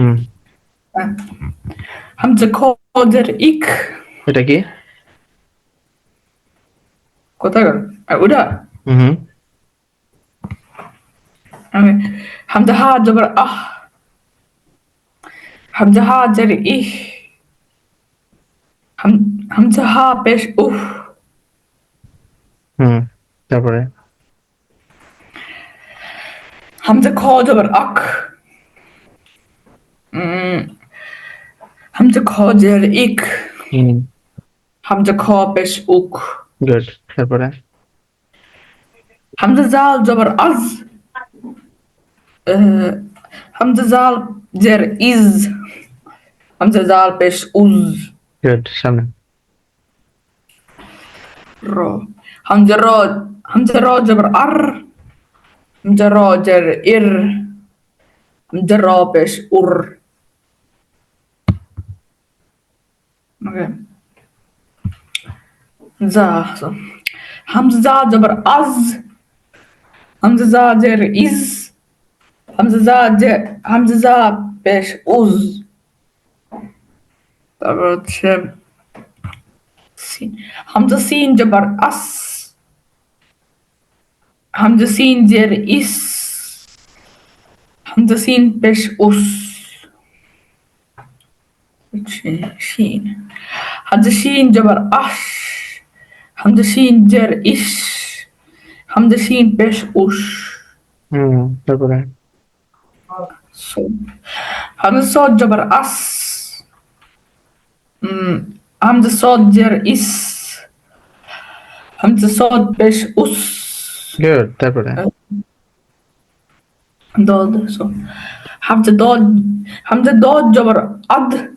হুম। হামজা খদের ইক এটা কি? কোথায় আর ওটা? হুম। আমি হামজা হা জবর আহ। হামজা হা জের ইহ হাম হামজা হা পেশ উহ হুম তারপরে? হামজা খ জবর উম, হামজা জের ইক হুম হামজা খ পেশ উক গুড তারপরে হামজা জাল জবর আজ হামজা জাল জের ইজ হামজা জাল পেশ উজ গুড সামনে র হামজা র হামজা র জবর আর হামজা র জের ইর হামজা র পেশ উর Za. So. Hamza za জবর আজ হামজা জা জের ইজ হামজা জা জে হামজা জা পেশ উজ তারপর হচ্ছে সিন হামজা সিন জবর আস হামজা সিন জের ইস হামজা সিন পেশ Sheen. Had the Sheen Hadi Ash. ceber the Sheen şiin Ish. iş. the Sheen Pesh Ush. Hmm, that's right. So. Hamdi sod ceber as. Hmm. Hamdi sod cer is. Hamdi sod Pesh Ush. Good, that's right. Dod so. Hamdi dod Hamdi dod ceber ad.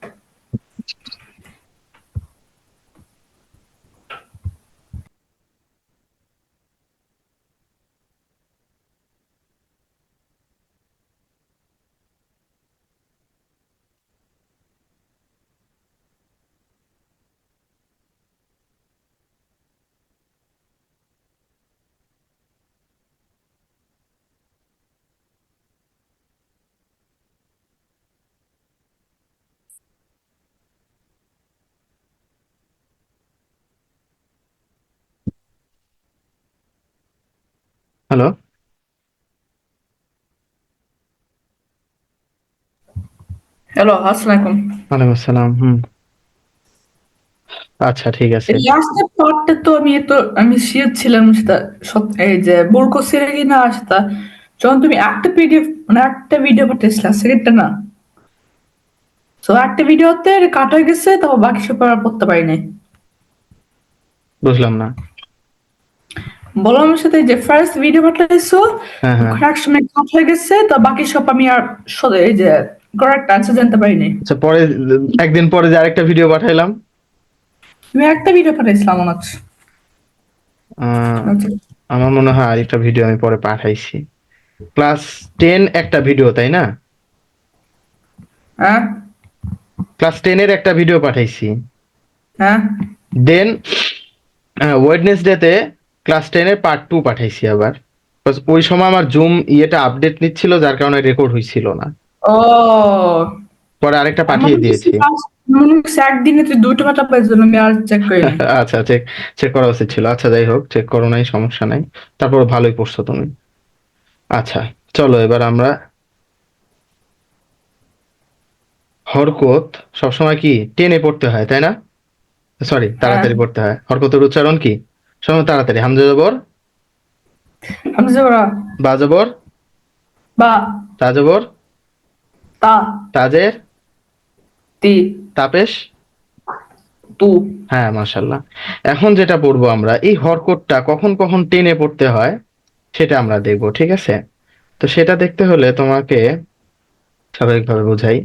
Hello hello আসসালামাইকুম ওয়ালাইকুম আসসালাম হুম। আচ্ছা ঠিক আছে। লাস্টের পার্টটা তো আমি তো আমি শিওর ছিলাম সেটা এই যে বোরকো সেরে কিনা আসতা যখন তুমি একটা পিডিএফ মানে একটা ভিডিও পাঠিয়েছিলে সেকেন্ডটা না? তো একটা ভিডিওতে কাটা গেছে তারপর বাকি সব পড়তে পারি নাই। বুঝলাম না। বললাম আমার সাথে যে ফার্স্ট ভিডিও পাঠাইছো হ্যাঁ সময় কাট হয়ে গেছে তো বাকি সব আমি আর এই যে কারেক্ট আনসার জানতে পারিনি। আচ্ছা পরে একদিন পরে যে আরেকটা ভিডিও পাঠাইলাম। তুমি একটা ভিডিও পাঠাইছিলাম মনে হচ্ছে। আচ্ছা। আমার মনে হয় আরেকটা ভিডিও আমি পরে পাঠাইছি। ক্লাস টেন একটা ভিডিও তাই না? হ্যাঁ। ক্লাস টেনের একটা ভিডিও পাঠাইছি। হ্যাঁ। দেন ওয়েডনেসডেতে ক্লাস টেনের পার্ট টু পাঠাইছি আবার। ওই সময় আমার জুম ইয়েটা আপডেট নিচ্ছিল যার কারণে রেকর্ড হয়েছিল না। ও। পরে আরেকটা পাঠিয়ে দিয়েছি। হচ্ছে একদিনে তুই দুটো আমি আর চেক করি আচ্ছা চেক চেক করা উচিত ছিল। আচ্ছা যাই হোক চেক করো নাই সমস্যা নাই। তারপর ভালোই পড়ছো তুমি। আচ্ছা চলো এবার আমরা হরকত সবসময় কি? টেনে পড়তে হয় তাই না? সরি তাড়াতাড়ি পড়তে হয়। হরকতের উচ্চারণ কি? সবসময় তাড়াতাড়ি হামজা জবরা? বা জবর? বা। তা জবর? তা। তাজের? তি। তাপেশ? তু। হ্যাঁ মাশাল্লাহ এখন যেটা পড়ব আমরা এই হরকতটা কখন কখন টেনে পড়তে হয় সেটা আমরা দেখব ঠিক আছে? তো সেটা দেখতে হলে তোমাকে স্বাভাবিকভাবে বোঝাই।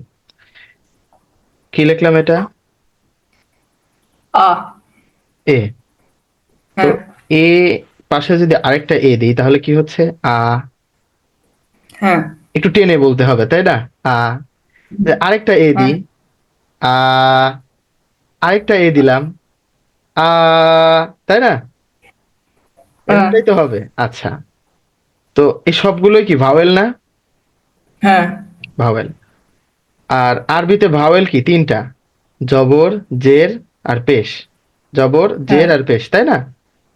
কি লিখলাম এটা? আ। এ। তো হ্যাঁ। এ পাশে যদি আরেকটা এ দিই তাহলে কি হচ্ছে? আ হ্যাঁ। একটু টেনে বলতে হবে তাই না? আ আরেকটা এ দিই। আ আরেকটা এ দিলাম। আ তাই না? হ্যাঁ। এটাই তো হবে। আচ্ছা। তো এই সবগুলোই কি ভাওয়েল না? হ্যাঁ। ভাওয়েল আর আরবিতে ভাওয়েল কি? তিনটা। জবর জের আর পেশ। জবর জের আর পেশ তাই না?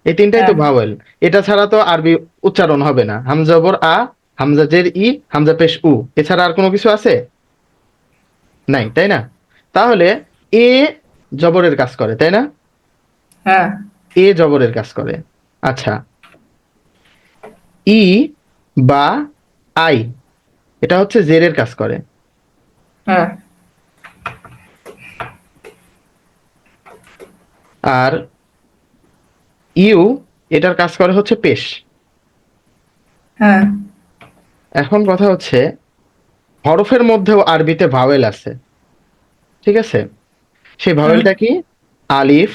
এই তিনটাই তো হ্যাঁ। ভাওয়েল। এটা ছাড়া তো আরবি উচ্চারণ হবে না। হামজা জবর আ হামজা জের ই হামজা পেশ উ। এছাড়া আর কোনো কিছু আছে? নাই তাই না? তাহলে এ জবরের কাজ করে তাই না? হ্যাঁ। এ জবরের কাজ করে। আচ্ছা। ই বা আই এটা হচ্ছে জেরের কাজ করে। হ্যাঁ। আর ইউ এটার কাজ করে হচ্ছে পেশ। হ্যাঁ। এখন কথা হচ্ছে হরফের মধ্যেও আরবিতে ভাওয়েল আছে। ঠিক আছে? সেই ভাওয়েলটা কি? আলিফ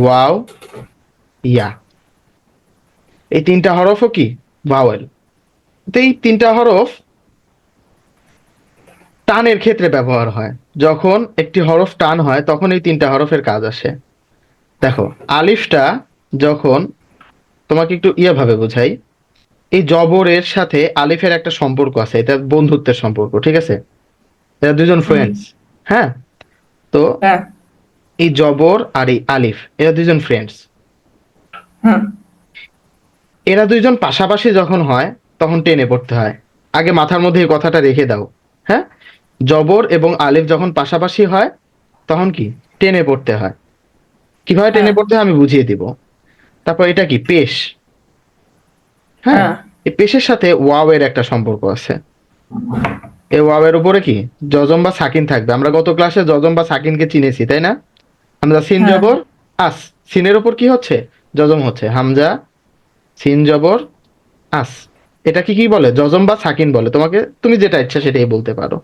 ওয়াও ইয়া। এই তিনটা হরফও কি? ভাওয়েল এই তিনটা হরফ টানের ক্ষেত্রে ব্যবহার হয়। যখন একটি হরফ টান হয় তখন এই তিনটা হরফের কাজ আসে। দেখো আলিফটা যখন তোমাকে একটু ইয়ে ভাবে বোঝাই এই জবরের সাথে আলিফের একটা সম্পর্ক আছে এটা বন্ধুত্বের সম্পর্ক ঠিক আছে? এরা দুজন ফ্রেন্ডস হ্যাঁ? তো হ্যাঁ। এই জবর আর এই আলিফ এরা দুজন ফ্রেন্ডস এরা দুইজন পাশাপাশি যখন হয় তখন টেনে পড়তে হয়। আগে মাথার মধ্যে এই কথাটা রেখে দাও হ্যাঁ? জবর এবং আলিফ যখন পাশাপাশি হয় তখন কি? টেনে পড়তে হয়। কীভাবে টেনে হ্যাঁ। পড়তে আমি বুঝিয়ে দিব। তারপর এটা কি? পেশ। হ্যাঁ হ্যাঁ। এই পেশের সাথে ওয়াও এর একটা সম্পর্ক আছে। এই ওয়াও এর উপরে কি? জজম বা সাকিন থাকবে। আমরা গত ক্লাসে জজম বা সাকিনকে চিনেছি তাই না? হামজা সিন হ্যাঁ। জবর আস। সিনের উপর কি হচ্ছে? জজম হচ্ছে। হামজা সিন জবর আস। এটা কি কি বলে? জজম বা সাকিন বলে। তোমাকে তুমি যেটা ইচ্ছা সেটাই বলতে পারো।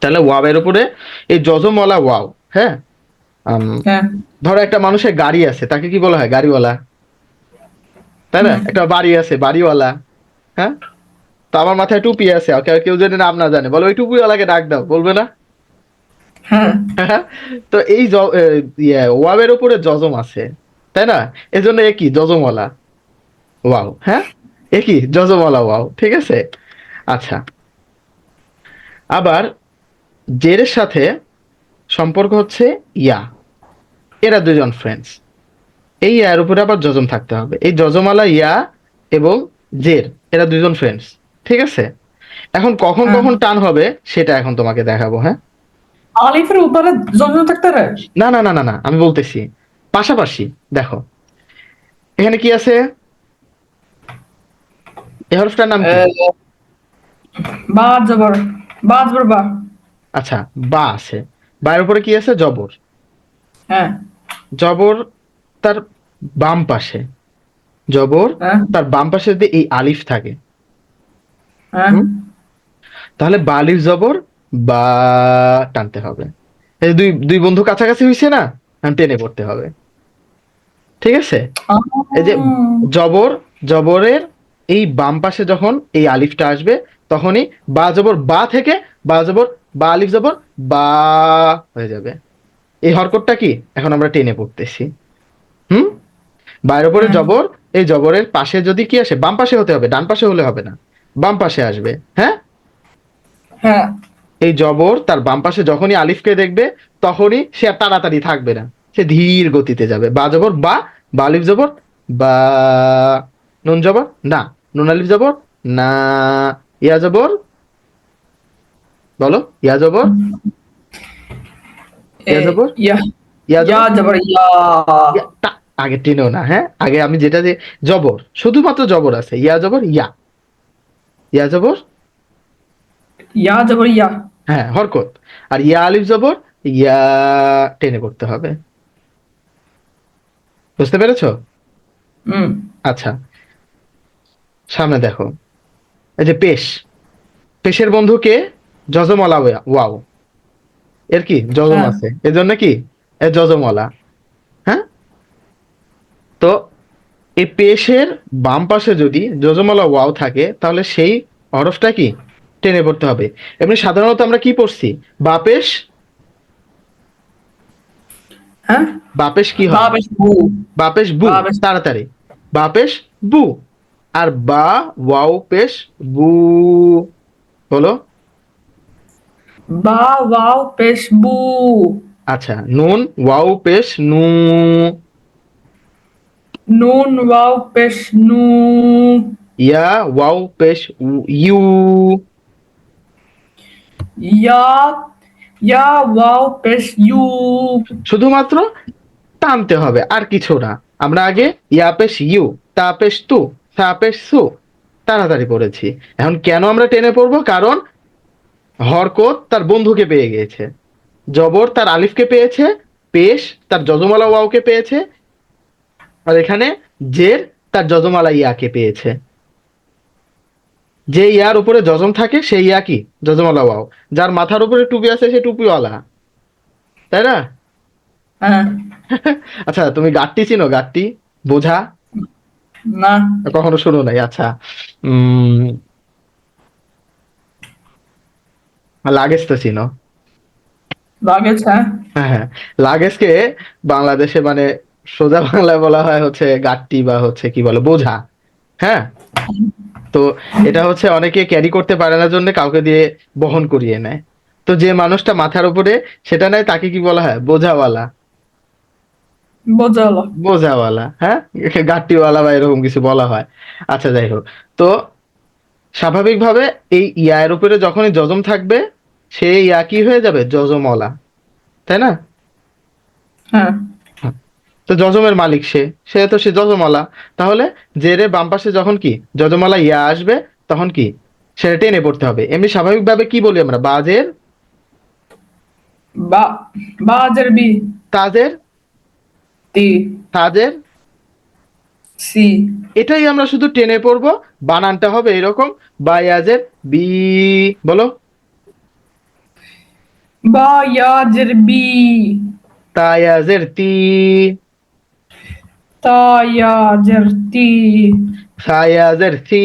তাহলে ওয়াও এর উপরে এই জজমওয়ালা ওয়াও হ্যাঁ হ্যাঁ? ধরো একটা মানুষের গাড়ি আছে তাকে কি বলা হয়? গাড়িওয়ালা। তাই না? একটা বাড়ি আছে বাড়িওয়ালা। হ্যাঁ? তো আমার মাথায় টুপি আছে কেউ- কেউ যদি নাম না জানে বলো ওই টুপিওয়ালাকে ডাক দাও বলবে না? হ্যাঁ। তো এই ইয়ে, ওয়াবের উপরে জজম আছে তাই না? এজন্য এ কি? জজমওয়ালা ওয়াও হ্যাঁ? এ কি? জজমওয়ালা ওয়াও ঠিক আছে? আচ্ছা। আবার জেরের সাথে সম্পর্ক হচ্ছে ইয়া। এরা দুজন ফ্রেন্ডস এই ইয়ার উপরে আবার জজম থাকতে হবে। এই জজমালা ইয়া এবং জের এরা দুজন ফ্রেন্ডস ঠিক আছে? এখন কখন। কখন টান হবে সেটা এখন তোমাকে দেখাবো হ্যাঁ? আলিফের উপরে জন্য থাকতে না না না না না আমি বলতেছি। পাশাপাশি দেখো। এখানে কি আছে? এই হরফটার নাম কি? বা জবর বা জবর বা আচ্ছা বা আছে। বায়ের উপরে কি আছে? জবর। হ্যাঁ। জবর তার বাম পাশে। জবর হ্যাঁ। তার বাম পাশে যদি এই আলিফ থাকে। হ্যাঁ। তাহলে বা আলিফ জবর বা টানতে হবে। এই দুই দুই বন্ধু কাছাকাছি হয়েছে না টেনে পড়তে হবে। ঠিক আছে? এই যে জবর জবরের এই বাম পাশে যখন এই আলিফটা আসবে তখনই বা জবর বা থেকে বা জবর বা আলিফ জবর বা হয়ে যাবে। এই হরকতটা কি? এখন আমরা টেনে পড়তেছি। হুম? বাইরের উপরে জবর এই জবরের পাশে যদি কি আসে বাম পাশে হতে হবে ডান পাশে হলে হবে না। বাম পাশে আসবে হ্যাঁ? হ্যাঁ। এই জবর তার বাম পাশে যখনই আলিফকে দেখবে তখনই সে আর তাড়াতাড়ি থাকবে না। সে ধীর গতিতে যাবে। বা জবর বা বা আলিফ জবর বা নুন জবর না। নুন আলিফ জবর না। ইয়া জবর বলো ইয়া জবর? ইয়া জবর? ইয়া জবর? জবর ইয়া। আগে টেনেও না হ্যাঁ? আগে আমি যেটা যে জবর শুধুমাত্র জবর আছে। ইয়া জবর ইয়া। ইয়া জবর? ইয়া জবর ইয়া। হ্যাঁ হরকত। আর ইয়া আলিফ জবর ইয়া টেনে করতে হবে। বুঝতে পেরেছ? হুম। আচ্ছা। সামনে দেখো। এই যে পেশ। পেশের বন্ধুকে যজমলা ওয়াও। এর কি? যজম হ্যাঁ। আছে। এর জন্য কি? এ যজমলা। হ্যাঁ? তো এই পেশের বাম পাশে যদি যজমালা ওয়াও থাকে তাহলে সেই হরফটা কি? টেনে পড়তে হবে। এমনি সাধারণত আমরা কি পড়ছি? বাপেশ? হ্যাঁ? বাপেশ কি হয়? বাপেশ বু। তাড়াতাড়ি। বাপেশ বু। আর বা ওয়াও পেশ বু। বলো বা ওয়াও পেশ বু। আচ্ছা নুন ওয়াও পেশ নু। নুন ওয়াও পেশ নু। ইয়া ওয়াও পেশ ইউ। ইয়া ইয়া ওয়াও পেশ ইউ। শুধুমাত্র টানতে হবে আর কিছু না। আমরা আগে ইয়া পেশ ইউ তা পেশ তু সা পেশ সু তাড়াতাড়ি পড়েছি এখন কেন আমরা টেনে পড়ব? কারণ হরকত তার বন্ধুকে পেয়ে গিয়েছে। জবর তার আলিফকে পেয়েছে পেশ তার যজমালা ওয়াওকে পেয়েছে আর এখানে জের তার যজমালা ইয়াকে পেয়েছে। যে ইয়ার উপরে যজম থাকে সেই ইয়া কি? যজমালা ওয়াও। যার মাথার উপরে টুপি আছে সে টুপিওয়ালা। তাই না? হ্যাঁ। আচ্ছা তুমি গাট্টি চিনো? গাট্টি? বোঝা? না। কখনো শুনো নাই? আচ্ছা। উম লাগেজ তো চিনো। লাগেজ হ্যাঁ? হ্যাঁ হ্যাঁ। লাগেজকে বাংলাদেশে মানে সোজা বাংলায় বলা হয় হচ্ছে গাট্টি বা হচ্ছে কি বলে বোঝা। হ্যাঁ? তো এটা হচ্ছে অনেকে ক্যারি করতে পারে না জন্য কাউকে দিয়ে বহন করিয়ে নেয়। তো যে মানুষটা মাথার উপরে সেটা নেয় তাকে কি বলা হয়? বোঝাওয়ালা। বোঝালো বোঝাওয়ালা হ্যাঁ? গাট্টিওয়ালা বা এরকম কিছু বলা হয়। আচ্ছা যাই হোক। তো স্বাভাবিকভাবে এই ইয়ার উপরে যখনই যজম থাকবে সে ইয়া কি হয়ে যাবে? যজমওয়ালা। তাই না? হ্যাঁ। তো যজমের মালিক সে। সে তো সে যজমালা তাহলে জেরে বাম পাশে যখন কি যজমালা ইয়া আসবে তখন কি? সেটা টেনে পড়তে হবে। এমনি স্বাভাবিকভাবে কি বলি আমরা? বাজের? বা বাজের বি। তাজের? তি। তাজের? সি এটাই আমরা শুধু টেনে পড়ব বানানটা হবে এরকম বায়াজের বি বলো। বা ইয়াজের বি তায়াজের তি তা ইয়াজের তি সায়াজের সি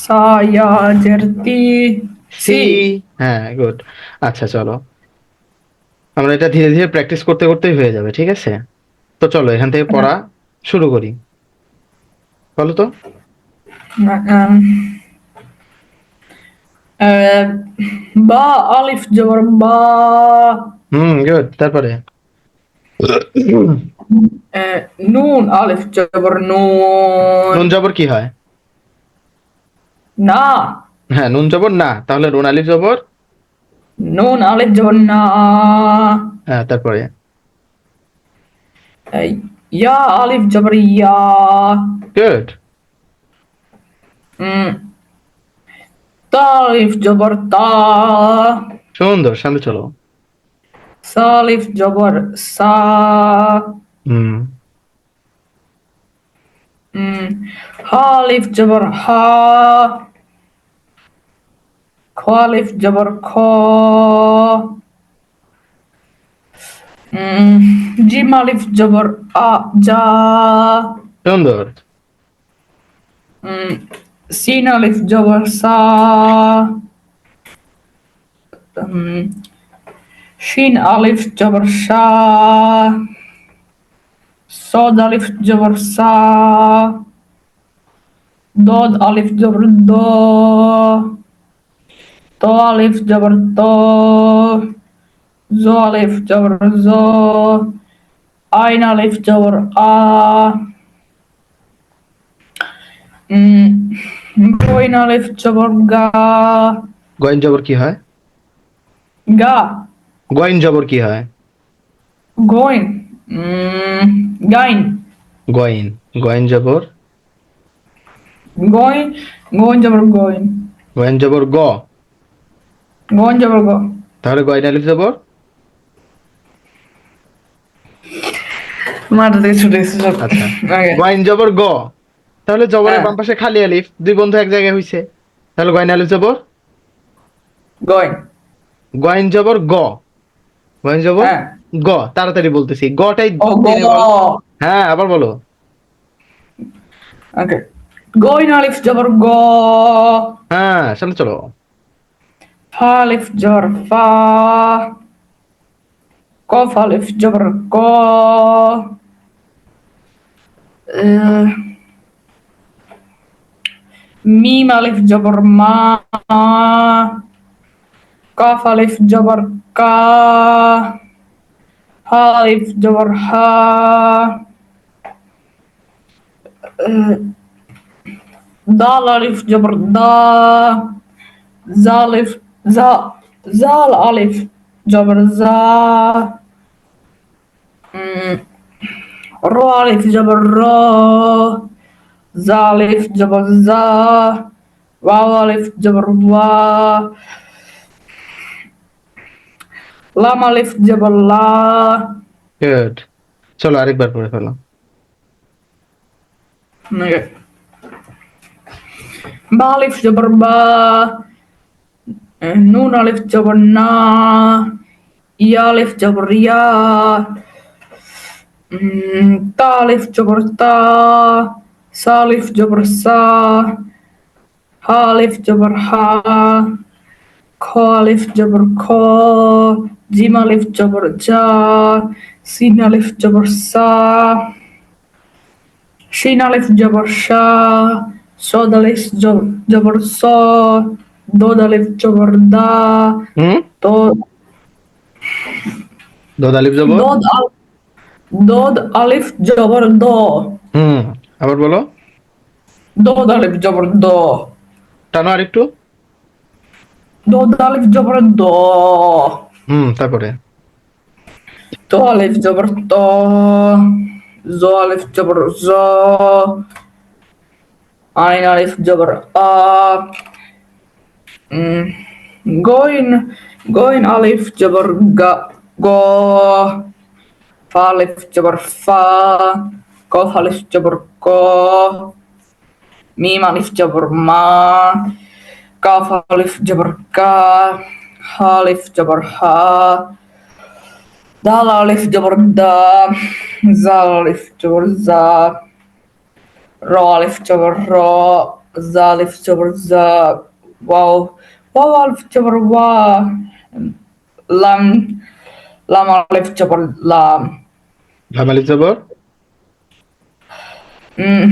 সা ইয়াজের তি সি হ্যাঁ গুড আচ্ছা চলো। আমরা এটা ধীরে ধীরে প্র্যাকটিস করতে করতেই হয়ে যাবে ঠিক আছে? তো চলো এখান থেকে পড়া শুরু করি। বলো তো। বা আলিফ জবর বা। হুম গুড তারপরে? নুন আলিফ জবর নুন। নুন জবর কি হয়? না। হ্যাঁ নুন জবর না। তাহলে রুন আলিফ জবর? নুন আলিফ জবর না। হ্যাঁ তারপরে? ইয়া আলিফ জবর ইয়া গুড Mm. জবর তা সুন্দর সামনে চলো। সালিফ জবর সা হুম. হালিফ জবর হা খালিফ জবর খ. জিম আলিফ জবর আ যা সুন্দর Mm. সিন আলিফ জবর সা Mm. শিন আলিফ জবর শা صاد ألف جبر سا ضاد ألف جبر ضا طا ألف جبر طا zo alif door zo, ayn a, বইন আলিফ জবর গা গইন জবর কি হয় গা গইন জবর কি হয় গইন গাইন গইন গইন জবর গইন গইন জবর গইন গইন জবর গ গইন জবর গ তাহলে গইন আলিফ জবর মাথা থেকে ছুটে গেছে সব আচ্ছা। জবর গ। তাহলে জবরের হ্যাঁ। বাম পাশে খালি আলিফ। দুই বন্ধু এক জায়গায় হইছে। তাহলে গয়েন আলিফ জবর? গয়েন। গয়েন জবর গ। গয়েন জবর হ্যাঁ। গ। তাড়াতাড়ি বলতেছি। গটাই। হ্যাঁ আবার বলো। ওকে। আলিফ জবর গ। হ্যাঁ চলো চলো। ফা আলিফ জবর ফা। কফ আলিফ জবর ক। আহ, মিম আলিফ জবর মা কাফ আলিফ জবর কা হা আলিফ জবর হা আহ, দাল আলিফ জবর দা জালিফ জা জাল আলিফ জবর জা উম, র আলিফ জবর র জালিফ জবর জা ওয়াও আলিফ জবর ওয়া লাম আলিফ জবর লা গুড চলো আরেকবার পড়ে ফেলো Okay. Ba alif jabr ba. Eh, Nun alif jabr na. Ya alif jabr ya. Talif taalif salif jobr halif jobr ha, koalif jimalif jobr sinalif jobr sa, shinalif jobr sodalif jobr, dodalif hmm? to... Dodalif jobr? দোদ Alif jabr do, হুম আবার বলো Dod alif jabr do, টানো আরেকটু Dod alif jabr do, হুম তারপরে alif jabr to, Zo alif jabr zo, Ain alif jabr a, Mm, Goin, goin alif jabr ga, go, Fa jabr fa, Kof alif jabr ko, Mim alif jabr ma, Kaf alif jabr ka, Ha alif jabr ha, Dal alif jabr da, Zal alif jabr za, Ra alif jabr ra, Za alif jabr za, Wow, wow alif jabr wa, Lam, lama alif jabar mm,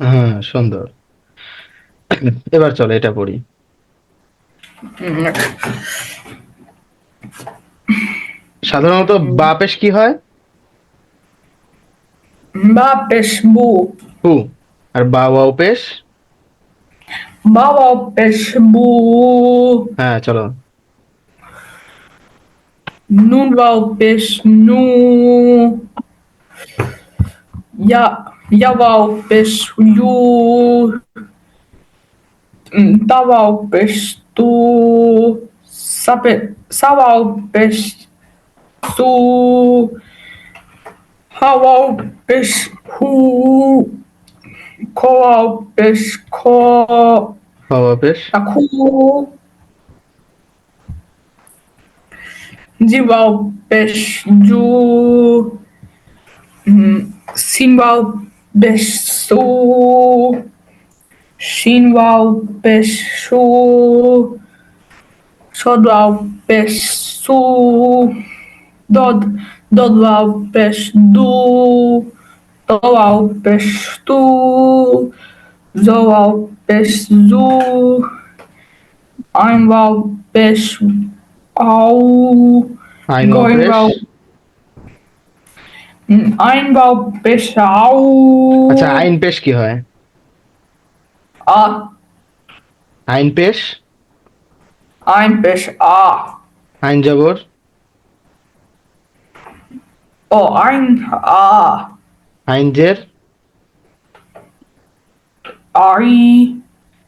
হ্যাঁ সুন্দর। এবার চলো এটা পড়ি। mm, সাধারণত বাপেশ কি হয়? বাপেশ বু। বু। আর বাওয়া উপেশ বাওয়া উপেশ বু। হ্যাঁ চলো। Nuno Alpes no. Ya, Yau Alpes, Yu. Tau Alpes, tu. Sabe, Sau Alpes, tu. Hau Alpes, hu. Ko Alpes, ko. Hau Alpes? Aku. Dibal, Pesh, Ju, hmm, Simbal, Bessu, Shinwal, Bessu, Shodwal, Bessu, Dod, Dodwal, Pesdu, Towal, Pestu, Zoal, Peszu, Einwal, Pesdu, Au আইন ওয়াও Going পেশ well. Mm, Einbau Besh Au. আচ্ছা আইন পেশ কি হয় A. আইন পেশ Ein Besh A. আইন জবর Oh Ein A. আইন জের I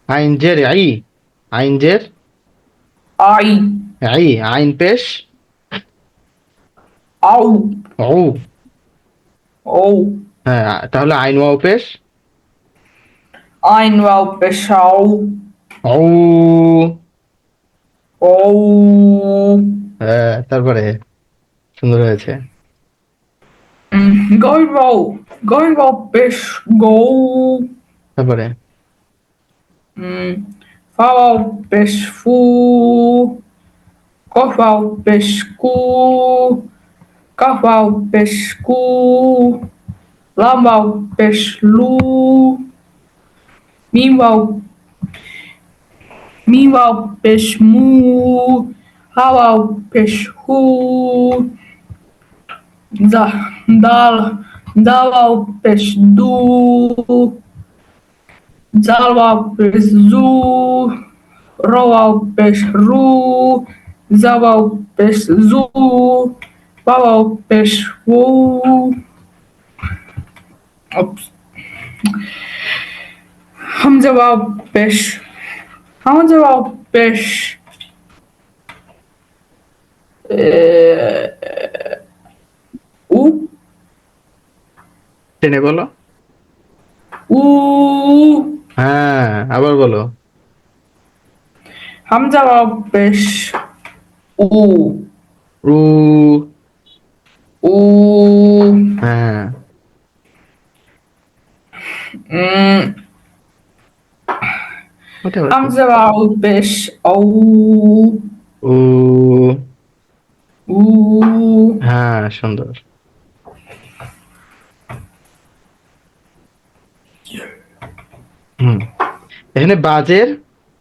আইন জের আই আইন জের I আই আইন পেশ Au ও Oh হ্যাঁ তাহলে আইন ওয়াও পেশ Einwal Besh Au ও Oh হ্যাঁ তারপরে সুন্দর হয়েছে Mm, Goiwał, goiwał byś go, তারপরে mm, fawał byś fu, kochał Cavalo pescu, cavalo pescu, lamal peslu, mimal, mimal pesmu, halal peshu, da, dal, dalal pesdu, zalal peszu, roal pesru, zalałbyś zu, rołałbyś ru, załałbyś zu, bałałbyś wu. Ops. Hamzałbyś, hamzałbyś, eee, u, টেনে বলো উ হ্যাঁ আবার বলো হামজা পেশ উ উ উ হ্যাঁ। ওটা। হামজা পেশ ও উ উ। হ্যাঁ সুন্দর। হুম। এখানে বাজের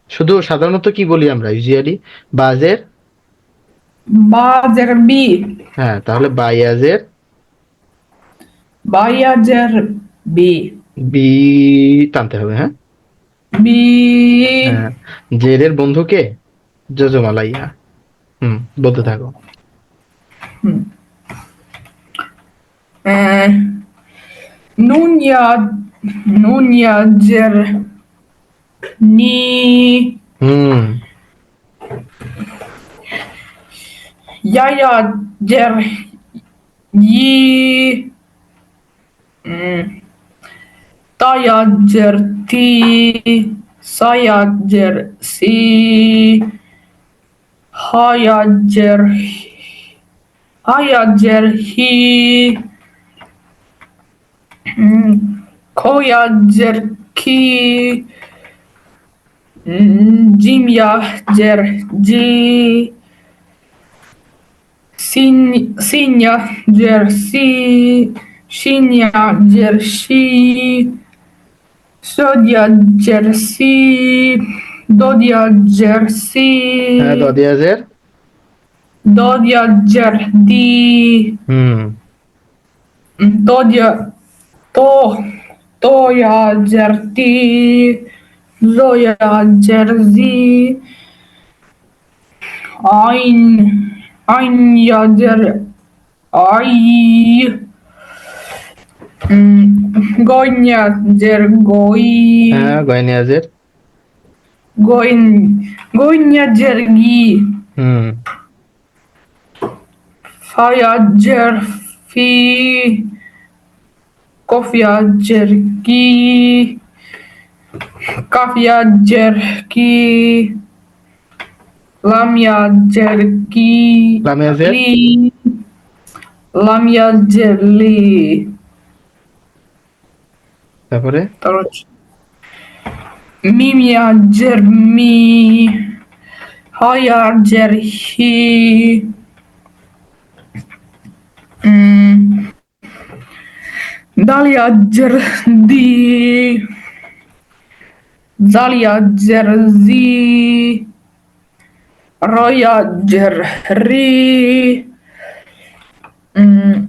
শুধু সাধারণত কি বলি আমরা ইউজুয়ালি বাজের বাজের বি। হ্যাঁ তাহলে বায়াজের? বায়াজের বি। বি টানতে হবে হ্যাঁ? বি। হ্যাঁ। জেরের বন্ধুকে যজমালাইয়া হুম বলতে থাকো। Eh, Nunya Nunya jer ni hmm. Yaya der. Yi. Hmm. Daya der ti. Saya der si. Haya der haya der hi. Hmm. Koya der ki. Hmm. Cimya cerci Signa Gersi, Signa Gersi, Sodia Gersi, Dodia Gersi. Eh, Dodia Ger? Dodia Gerdi. Mm. Dodia To Toia Gerti, Zoia Gersi. Ein Ay yazır. Ay. Goin yazır. Goy. Ha, goin yazır. Goin. Goin yazır gi. Hmm. Fayajer fi. Kofyajer gi. Kafyajer ki. لم يجرك لم يجر لم يجر لي তারপরে? মিম ইয়াজের me হায়াজের হি দাল ইয়াজের দি Roya. Mm.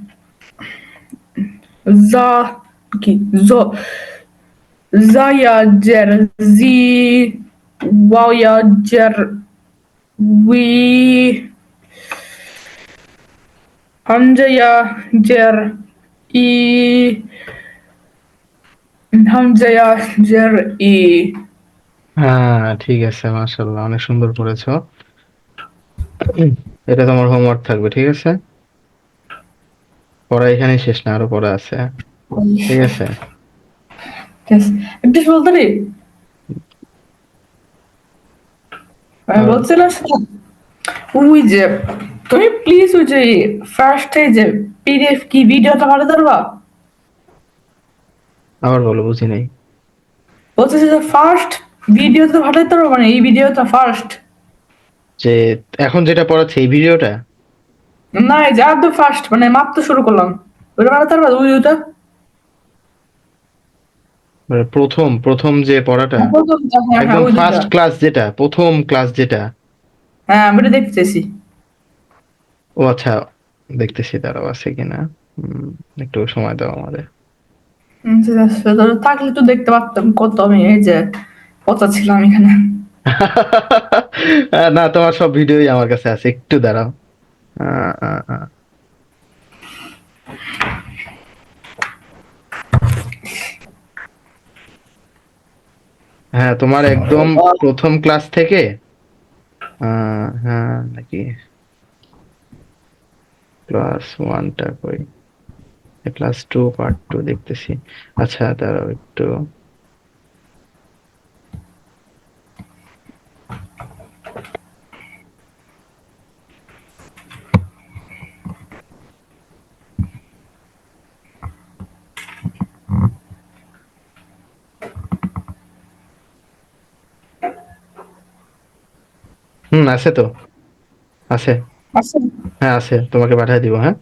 Zo. Zaya jer zi. Waya jer wi. Hamzaya jer i. Hamzaya jer i. হ্যাঁ ঠিক আছে মাশাআল্লাহ অনেক সুন্দর করেছ এটা তোমার হোমওয়ার্ক থাকবে ঠিক আছে? পড়া এখানেই শেষ না আরও পড়া আছে। ঠিক আছে. একটা বলতে রে। বলছিলাম ওই যে তুমি প্লিজ ওই যে ফার্স্টে যে পিডিএফ কি ভিডিওটা ভালো ধরবা? আবার বলো বুঝি নাই। বলতেছে যে ফার্স্ট ভিডিওটা ভালো ধরো মানে এই ভিডিও ভিডিওটা ফার্স্ট যে এখন যেটা পড়াচ্ছে এই ভিডিওটা? না এই যে একদম ফার্স্ট মানে মাত্র শুরু করলাম। ওটা ভালো ধরবা ওই ওটা মানে প্রথম প্রথম যে পড়াটা প্রথমটা, হ্যাঁ হ্যাঁ একদম ফার্স্ট ক্লাস যেটা প্রথম ক্লাস যেটা। হ্যাঁ আমি ওটা দেখতেছি ও আচ্ছা দেখতেছি দাঁড়াও আছে কিনা? একটু সময় দাও আমাদের। হুম, ঠিক থাকলে তো দেখতে পারতাম কত আমি এই যে পচা ছিলাম এখানে। না, তোমার সব ভিডিওই আমার কাছে আছে, একটু দাঁড়াও। হ্যাঁ তোমার একদম প্রথম ক্লাস থেকে হ্যাঁ নাকি? ক্লাস ওয়ানটা কই? ক্লাস টু, পার্ট টু দেখতেছি। আচ্ছা দাঁড়াও একটু। হুম আছে তো। আছে। আছে? হ্যাঁ আছে। তোমাকে পাঠিয়ে দিব হ্যাঁ?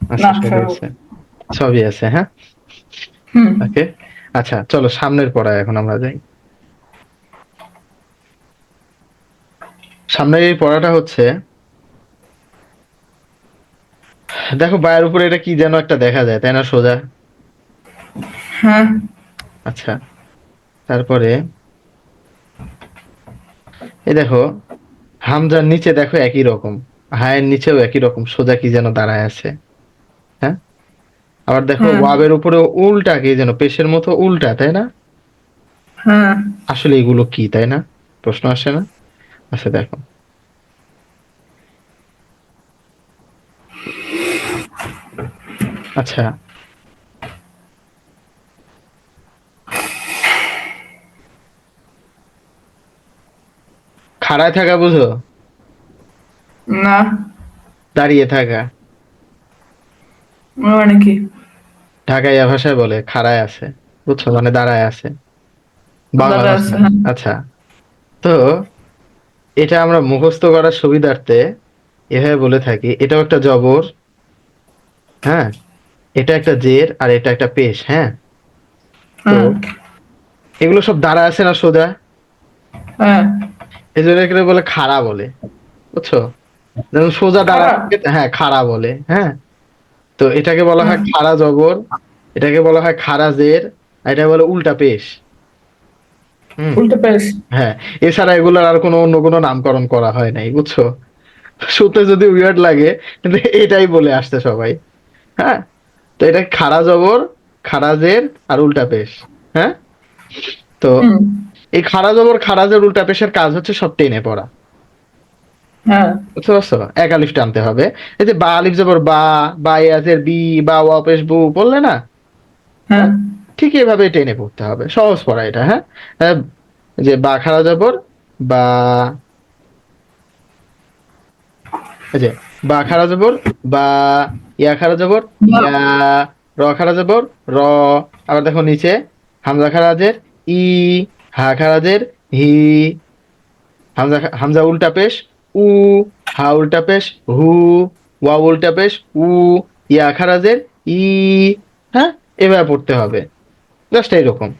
আছে না, সবই আছে। হ্যাঁ? ওকে। আচ্ছা চলো সামনের পড়ায় এখন আমরা যাই। সামনের এই পড়াটা হচ্ছে দেখো বায়ের উপরে এটা কি যেন একটা দেখা যায় তাই না সোজা? হ্যাঁ। আচ্ছা। তারপরে এই দেখো হামজার নিচে দেখো একই রকম হায়ের নিচেও একই রকম সোজা কি যেন দাঁড়ায় আছে হ্যাঁ? আবার দেখো। ওয়াবের উপরে উল্টা কি যেন পেশের মতো উল্টা তাই না? হ্যাঁ আসলে এগুলো কি তাই না? প্রশ্ন আসে না? আচ্ছা দেখো। আচ্ছা খাড়ায় থাকা বুঝো? না। দাঁড়িয়ে থাকা। মানে কি? ঢাকাইয়া ভাষায় বলে খাড়ায় আছে বুঝছ? মানে দাঁড়ায় আছে। বাংলা। হ্যাঁ। আচ্ছা। তো এটা আমরা মুখস্থ করার সুবিধার্থে এভাবে বলে থাকি এটাও একটা জবর হ্যাঁ? এটা একটা জের আর এটা একটা পেশ হ্যাঁ? তো হ্যাঁ। এগুলো সব দাঁড়া আছে না সোজা? হ্যাঁ। এই জন্য এগুলো বলে খাড়া বলে বুঝছ? যেমন সোজা দাঁড়া হ্যাঁ খাড়া বলে হ্যাঁ? তো এটাকে বলা হয় খাড়া জবর এটাকে বলা হয় খাড়া জের আর এটা বলে উল্টা পেশ। হুম। পেশ। হ্যাঁ এছাড়া এগুলোর আর কোনো অন্য কোনো নামকরণ করা হয় নাই বুঝছ? শুনতে যদি উইয়ার্ড লাগে কিন্তু এটাই বলে আসছে সবাই হ্যাঁ? তো এটা খাড়া জবর খাড়া জের আর উল্টা পেশ হ্যাঁ? তো এই খাড়া জবর খাড়া জের উল্টা পেশের কাজ হচ্ছে সব টেনে পড়া। হ্যাঁ। বুঝতে পারছ? এক আলিফ টানতে হবে। এই যে বা আলিফ জবর বা বা ইয়াজের বি বা ওয়া পেশ বু বললে না? হ্যাঁ। ঠিক এভাবে টেনে পড়তে হবে। সহজ পড়া এটা হ্যাঁ? যে বা খাড়া জবর বা যে বা খাড়া জবর বা ইয়া খাড়া জবর। ইয়া র খাড়া জবর র আবার দেখো নিচে হামজা খারাজের ই হা খারাজের হি হামজা হামজা উল্টা পেশ উ হা উল্টা পেশ হু ওয়া উল্টা পেশ উ ইয়া খারাজের ই হ্যাঁ এভাবে পড়তে হবে। জাস্ট এইরকম।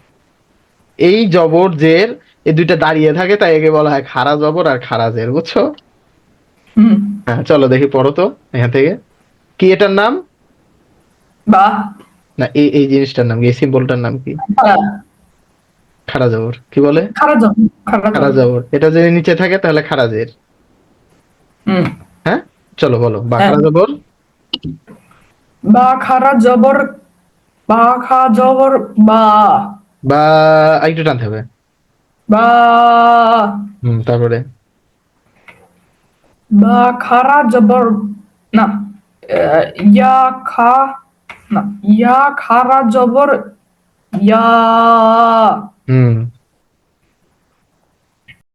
এই জবর জের এই দুইটা দাঁড়িয়ে থাকে তাই একে বলা হয় খাড়া জবর আর খাড়া জের বুঝছ? হ্যাঁ চলো দেখি পড়ো তো এখান থেকে। কি এটার নাম? বা। না এই এই জিনিসটার নাম কি? এই সিম্বলটার নাম কি? খাড়া জবর কি বলে? খাড়া জবর এটা যদি নিচে থাকে তাহলে খাড়া জের হ্যাঁ? চলো বলো বা। জবর জবর জবর বা বা। একটু টানতে হবে। বা। হুম তারপরে। বা খারা জবর না ইয়া খা না ইয়া খারা জবর ইয়া। হুম